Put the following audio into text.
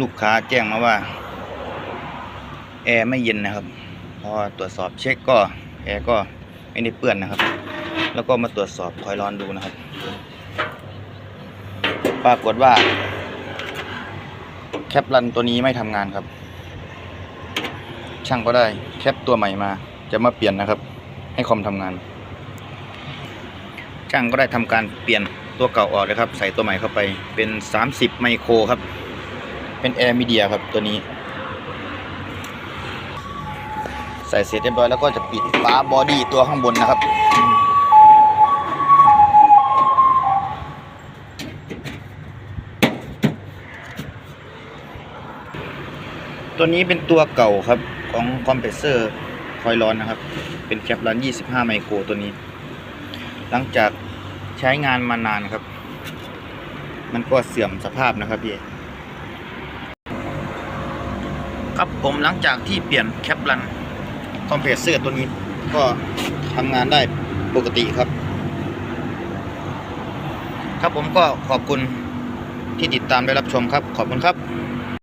ลูกค้าแจ้งมาว่า แอร์ไม่เย็นนะครับ พอตรวจสอบเช็คก็แอร์ก็ไม่ได้เปื้อนนะครับ แล้วก็มาตรวจสอบคอยร้อนดูนะครับ ปรากฏว่า แคปรันตัวนี้ไม่ทำงานครับ ช่างก็ได้แคปตัวใหม่มา จะมาเปลี่ยนนะครับ ให้คอมทำงาน ช่างก็ได้ทำการเปลี่ยนตัวเก่าออกเลยครับ ใส่ตัวใหม่เข้าไปเป็น 30 ไมโครครับ เป็นแอร์มีเดียครับตัวนี้ ใส่เสร็จเรียบร้อยแล้วก็จะปิดฝาบอดี้ตัวข้างบนนะครับ ตัวนี้เป็นตัวเก่าครับของคอมเพรสเซอร์คอยร้อนนะครับ เป็นแคปรัน25 ไมโครตัวนี้ หลังจากใช้งานมานานครับ มันก็เสื่อมสภาพนะครับพี่ ครับผมหลังจากที่เปลี่ยนแคปรันคอมเพรสเซอร์ตัวนี้ ก็ทำงานได้ปกติครับ ครับผมก็ขอบคุณที่ติดตามได้รับชมครับ ขอบคุณครับ